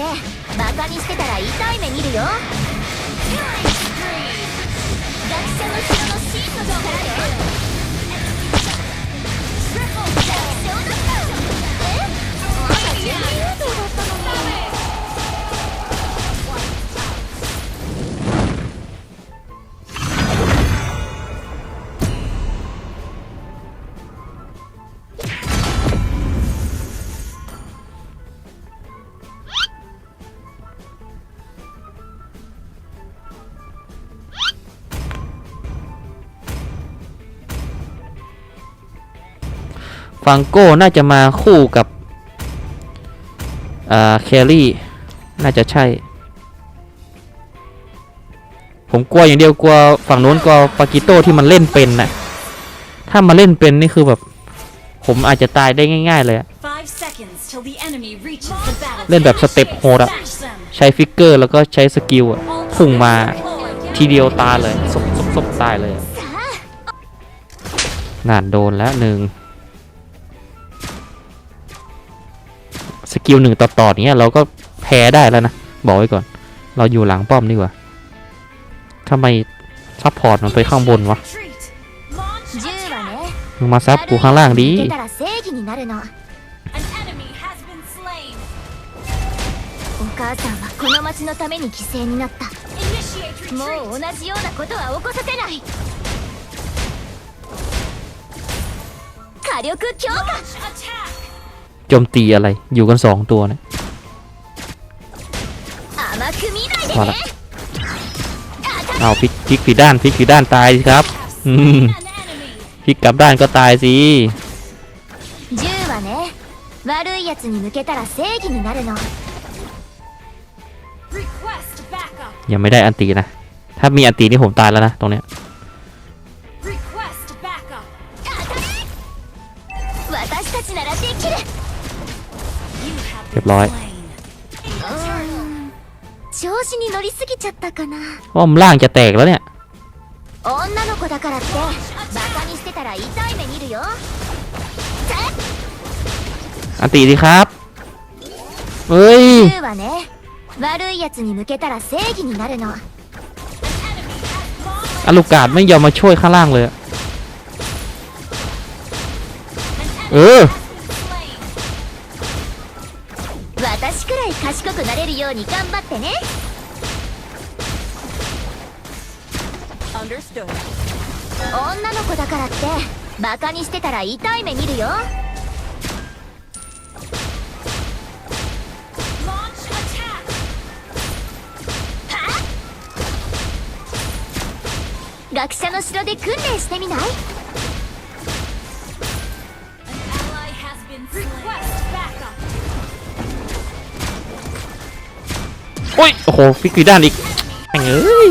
ってバカにしてたら痛い目見るよ。学者の城のシート上からよ。学長だったえ？まだ準備運動 ฟังโก้น่าจะมาคู่กับอ่าแครี่ น่าจะใช่ ผมกลัวอย่างเดียวกลัวฝั่งโน้นกลัวปากิโต้ที่มันเล่นเป็นน่ะถ้ามาเล่นเป็นนี่คือแบบ ผมอาจจะตายได้ง่ายๆเลยอะ Five seconds till the enemy reaches the battle. เล่นแบบสเต็ปโหดอะ Smash them. ใช้ฟิกเกอร์แล้วก็ใช้สกิลอะพุ่งมาทีเดียวตายเลยซบซบซบตายเลยอะนานโดนแล้วหนึ่ง สกิลหนึ่งต่อต่อเนี้ยเราก็แพ้ได้แล้วนะ บอกไว้ก่อน เราอยู่หลังป้อมดีกว่าทำไมซัพพอร์ตมันไปข้างบนวะ Retreat. Launch 銃 attack. はね มึงมาซับกูข้างล่างดี 悪いやつに向けたら正義になるの An enemy has been slain. お母さんはこの町のために犠牲になった Initiate も retreat. う同じようなことは起こさせない火力強化 Launch attack. โจมตีอะไร อยู่กันสองตัวเนะ 甘く見ないでほらね เอาพลิกพลิกผิดด้านพลิกผิดด้านตายสิครับ Have อืม slain an enemy. พลิกกลับด้านก็ตายสิ 銃はね悪いやつに向けたら正義になるの Request backup. ยังไม่ได้อันตีนะ ถ้ามีอันตีนี่ผมตายแล้วนะตรงเนี้ย Request backup. 私たちならできる You have เรียบร้อยป้อมล่างจะแตกแล้วเนี่ยอันตีดีครับเฮ้ยอลูกาดไม่ยอมมาช่วยข้างล่างเลย เออ らい賢くなれるように頑張ってね Understood. 女の子だからってバカにしてたら痛い目見るよ.学者の城で訓練してみない？ อ้ย โอ้โหพิกผิดด้านอีกแม่งเอ้ย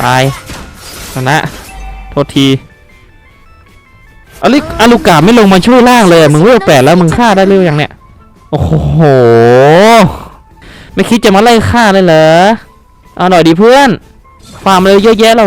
ตายชนะ โทษทีอลิอาลูกาไม่ลงมาช่วยล่างเลย มึงเวลแปดแล้วมึงฆ่าได้เร็วยังเนี่ย โอ้โห ไม่คิดจะมาไล่ฆ่าเลยเหรอ เอาหน่อยดิเพื่อน ความเร็วเยอะแยะเรา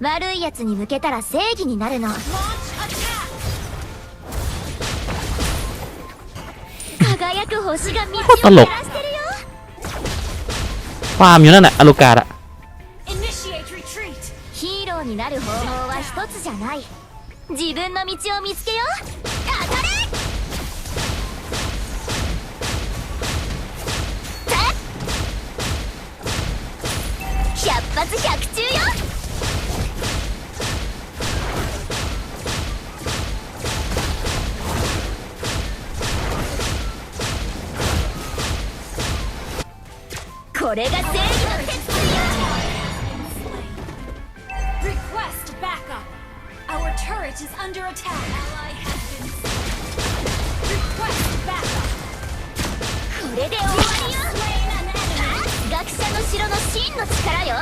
悪い奴に向けたら正義になるの。輝く星が見つけらてヒーローになる方法は一つじゃない。自分の道を見つけよう。百発百中よ。これが正義の鉄槌よ Request backup! Our turret is under attack! Ally has been Request backup! これで終わりよ学者の城の真の力よ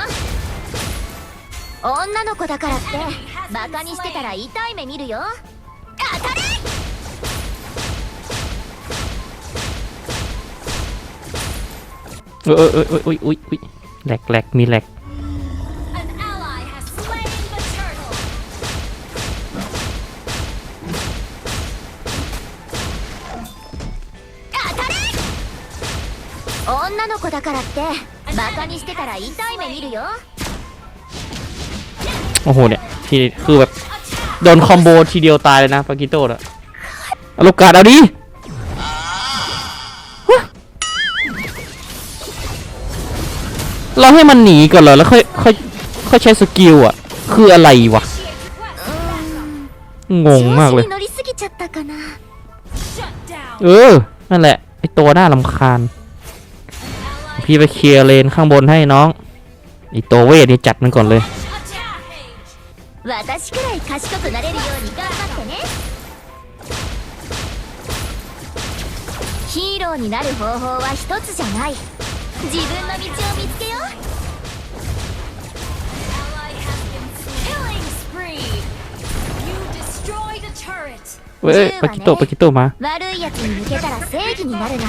女の子だからってバカにしてたら痛い目見るよ当たれ เออเออเอออุ้ยอุ้ยอุ้ยแหลกแหลกมีแหลก An ally has slain the turtle. 当たれ女の子だからってバカにしてたら痛い目見るよ โอ้โหเนี่ยทีคือแบบโดนคอมโบทีเดียวตายเลยนะปากิโต้อะเอาลูกกาดเอาดิ เราให้มันหนีก่อนเหรอแล้วค่อยค่อยค่อยใช้สกิลอ่ะ คืออะไรวะ Initiate request backup. งงมากเลย 調子に乗りすぎちゃったかな Shut down. เออ นั่นแหละ ไอตัวหน้าลำคาญ Ally พี่ไปเคลียร์เลนข้างบนให้น้อง ไอตัวเวทนี่จัดมันก่อนเลย attack. 私くらい賢くなれるように頑張ってねヒーローになる方法は一つじゃない 自分の道を見つけよう Ally has been slain. Killing spree. You destroyed a turret. เว้ยปากิโต้ปากิโต้มา 悪いやつに向けたら正義になるな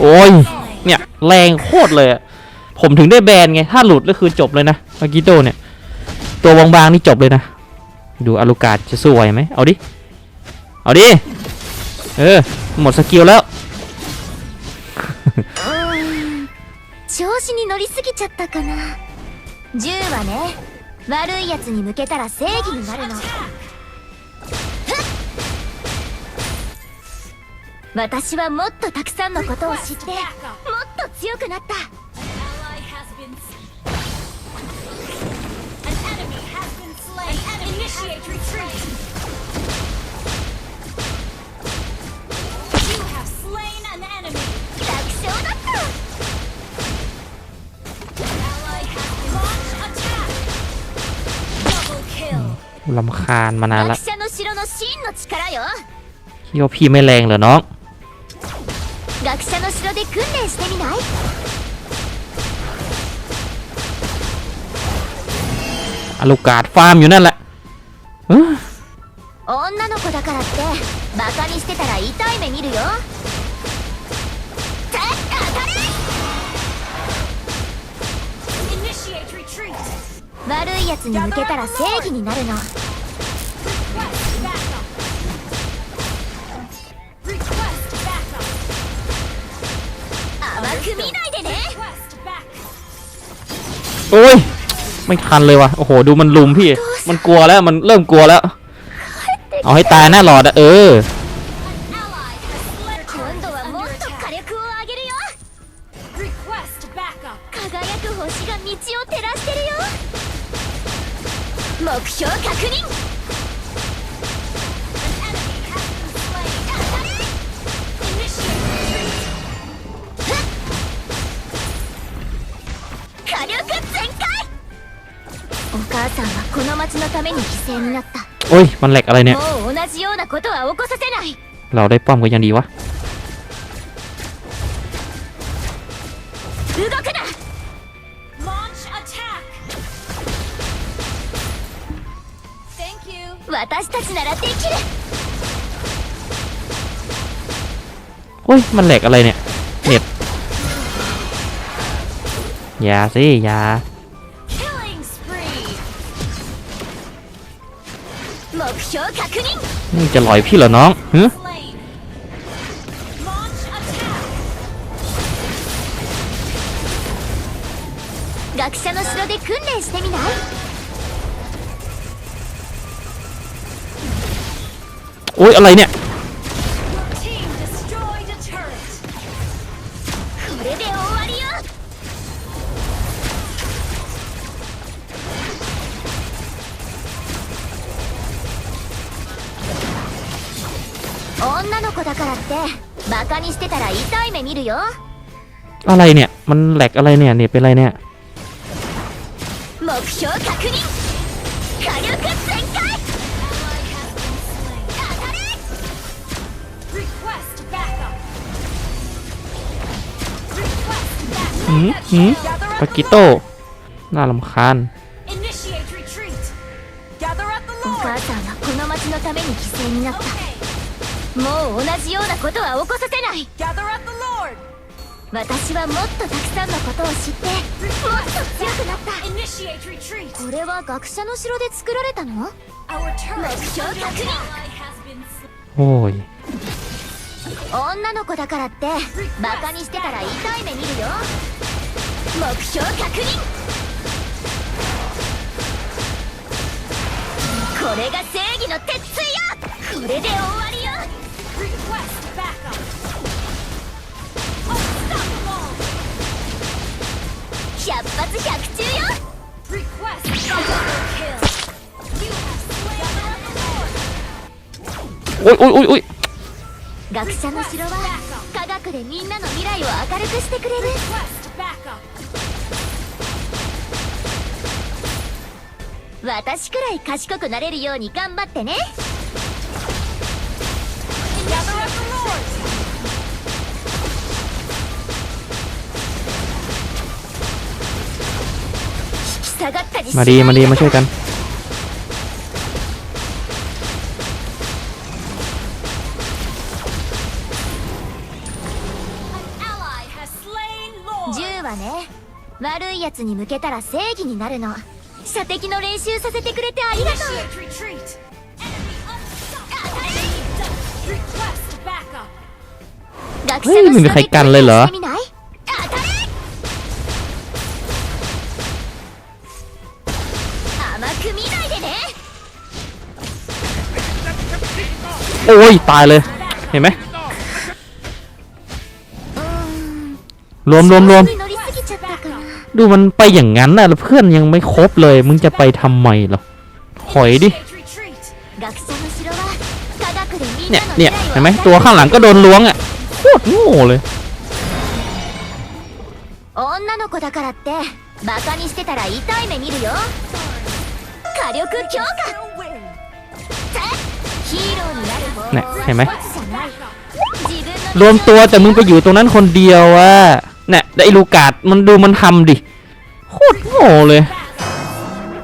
โอ้ย เนี่ย แรงโคตรเลยอะผมถึงได้แบนไง ถ้าหลุดก็คือจบเลยนะปากิโต้เนี่ย ตัวบางๆนี่จบเลยนะ ดูอาลูกาดจะสู้ไหวไหม เอาดิ เอาดิ เออ หมดสกิลแล้ว 調子に乗りすぎちゃったかな。銃はね悪いやつに向けたら正義になるの。私はもっとたくさんのことを知ってもっと強くなった。Ally has ลำคาญมานานละ 学者の城の真の力よ พี่ว่าพี่ไม่แรงเหรอน้อง 学者の城で訓練してみない อาลูกาดฟาร์มอยู่นั่นแหละเอ้อ 女の子だからってバカにしてたら痛い目見るよ 悪いやつに向けたら正義になるの Request backup. Request backup. 甘く見ないでね Request back. โอ้ย ไม่ทันเลยว่ะ โอ้โห ดูมันลุมพี่ มันกลัวแล้ว มันเริ่มกลัวแล้ว เอาให้ตายหน้าหลอดอะเออ Ally has slain. 今度はもっと火力を上げるよ Request backup. 輝く星が道を照らしてるよ 目標確認 An enemy has been slain. 当たれ Initiate retreat. 火力全開お母さんはこの町のために犠牲になった โอ้ย มันแหลกอะไรเนี่ย もう同じようなことは起こさせない เราได้ป้อมก็ยังดีวะ 私たちならできる โอ้ย มันแหลกอะไรเนี่ย เน็ตอย่าสิอย่า Killing spree. 目標確認 นี่จะหลอยพี่เหรอน้องฮึ Slain. Launch attack. 学者の城で訓練してみない โอ้ย อะไรเนี่ย Your team destroyed a turret. これで終わりよ女の子だからってバカにしてたら痛い目見るよ อะไรเนี่ย มันแหลกอะไรเนี่ย เน็ตเป็นอะไรเนี่ย 目標確認 หืม backup. หืม Gather ปา at กิ the โต้ Lord. น่าลำคาญ Initiate retreat. Gather at the お Lord. 母さんはこの町のために犠牲になった Okay. もう同じようなことは起こさせない Gather at the Lord. 私はもっとたくさんのことを知ってもっと強くなった Initiate retreat. これは学者の城で作られたの Our turret Let's go, under Kakuri. ally has been slain. โอ้ย 女の子だからってバカにしてたら痛い目見るよ 目標確認。これが正義の鉄槌よ。これで終わりよ。百発百中よ。おいおいおいおい学者の城は科学でみんなの未来を明るくしてくれる。私くらい賢くなれるように頑張ってね Gather at the Lord. 引き下がったりし มา ない ดี んだ มาดีมาช่วยกัน An ally has slain Lord. 銃はね悪いやつに向けたら正義になるの 射的の練習させてくれてありがとう Initiate retreat. Enemy unstoppable. Request backup. 学เฮ้ยไม่มีใครกันเลยเหรอ してみない当たれ甘く見ないでね โอ้ย ตายเลย เห็นไหม รวมรวมรวม ดูมันไปอย่างนั้นน่ะแล้วเพื่อนยังไม่ครบเลย มึงจะไปทำไมเหรอถอยดิ Initiate retreat. 学者の城は科学でみん เนี่ย なの เนี่ย 未来 เห็นไหม を ตัวข้างหลังก็โดนล้วงอ่ะโคตรโง่เลย 女の子だからってバカにしてたら痛い目見るよ火力強化 Will win. ヒーローになる方法 เนี่ย は เห็นไหม 一つじゃない自分の รวมตัวแต่มึงไปอยู่ตรงนั้นคนเดียวอะ เนี่ยแต่ไอ้ลูกาดมันดูมันทำดิ โคตรโง่เลย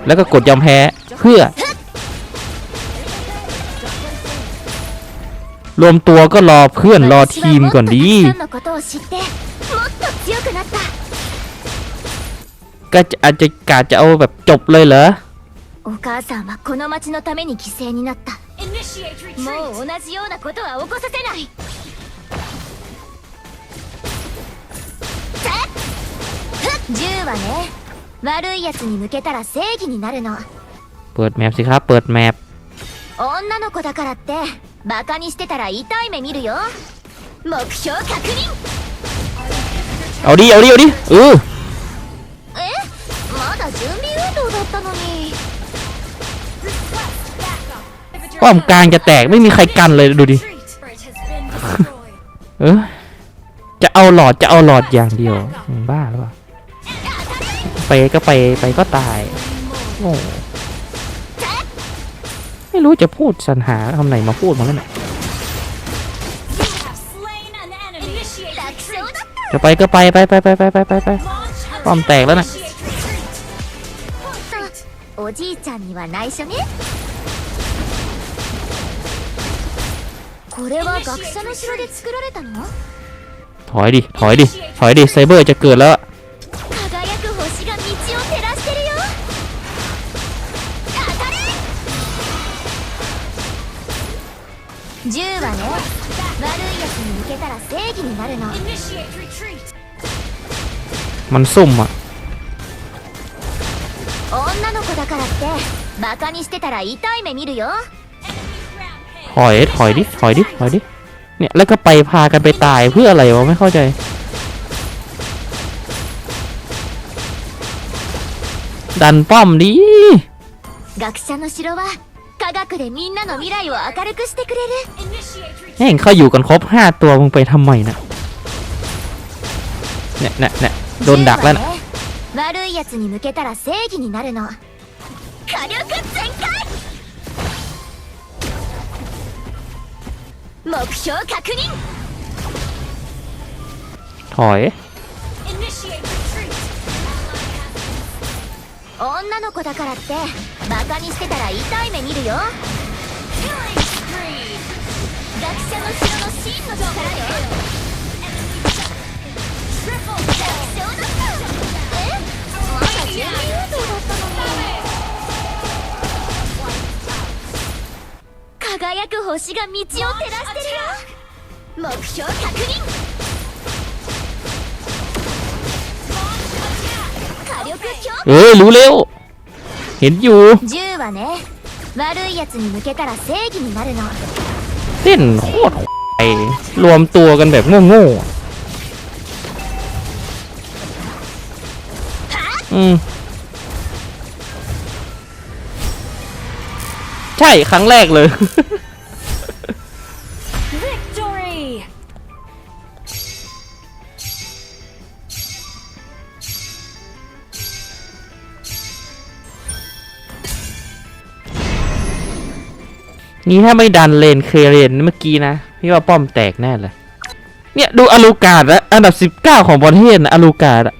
แล้วก็กดยอมแพ้ เพื่อ รวมตัวก็รอเพื่อนรอทีมก่อนดี 私はもっとたくさんのことを知ってもっと強くなった ก็จะอาจจะกาจะเอาแบบจบเลยเหรอ お母さんはこの町のために犠牲になった Initiate も retreat. う同じようなことは起こさせない 銃はね悪いやつに向けたら正義になるの เปิดแมปสิครับ เปิดแมป 女の子だからってバカにしてたら痛い目見るよ目標確認 เอาดิ เอาดิ เอาดิ เออ えまだ準備運動だったのに Request backup. ป้อมกลางจะแตกไม่มีใครกันเลยดูดิ Retreat. Turret has been destroyed. เออ จะเอาหลอดจะเอาหลอดอย่างเดียวมึงบ้าหรือเปล่า ไปก็ไปไปก็ตายโง่ไม่รู้จะพูดสรรหาคำไหนมาพูดมาแล้วเนี่ย You have slain an enemy. Initiate 楽勝 retreat. だった จะไปก็ไปไปไปไปไปไปไปไป Launch ป้อมแตกแล้วนะ Initiate retreat. おじいちゃんには内緒ねこれは学者の城で作られたの ถอยดิ ถอยดิ ถอยดิ ไซเบอร์จะเกิดแล้ว 銃はね悪いやつに向けたら正義になるの Initiate retreat. มันซุ่มอ่ะ 女の子だからってバカにしてたら痛い目見るよ ถอย ถอยดิ ถอยดิ ถอยดิ เนี่ย แล้วก็ไปพากันไปตายเพื่ออะไรวะ ไม่เข้าใจ ดันป้อมดิ 学者の城は 科学でみんなの未来を明るくしてくれる Initiate แม่ง retreat. เขาอยู่กันครบห้าตัวมึงไปทำไมนะเนี่ยเนี่ยเนี่ยโดนดักแล้วนะ 銃はね悪いやつに向けたら正義になるの火力全開目 目標確認 ถอย Initiate retreat. 女の子だからってバカにしてたら痛い目見るよ.学者の城の真の力よ Triple 弱 kill. 小だったえまだ準備運動だったのに輝く星が道を照らしてるよ目標確認 เออรู้เร็ว เห็นอยู่เต้นโคตรไอรวมตัวกันแบบโง่ๆอืมใช่ครั้งแรกเลย นี่ถ้าไม่ดันเลนเคเรนเมื่อกี้นะ พี่ว่าป้อมแตกแน่เลย เนี่ยดูอลูกาดอะอันดับสิบเก้าของประเทศนะอลูกาดอะ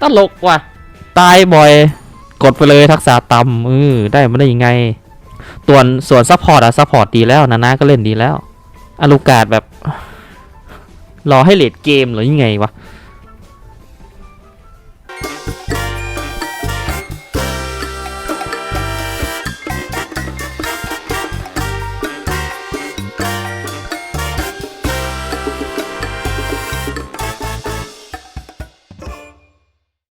ตลกว่ะ ตายบ่อย กดไปเลยทักษะต่ำเออได้มาได้ยังไงส่วนส่วนซัพพอร์ตอะซัพพอร์ตดีแล้วนะนะก็เล่นดีแล้วอลูกาดแบบ รอให้เลดเกมหรือยังไงวะ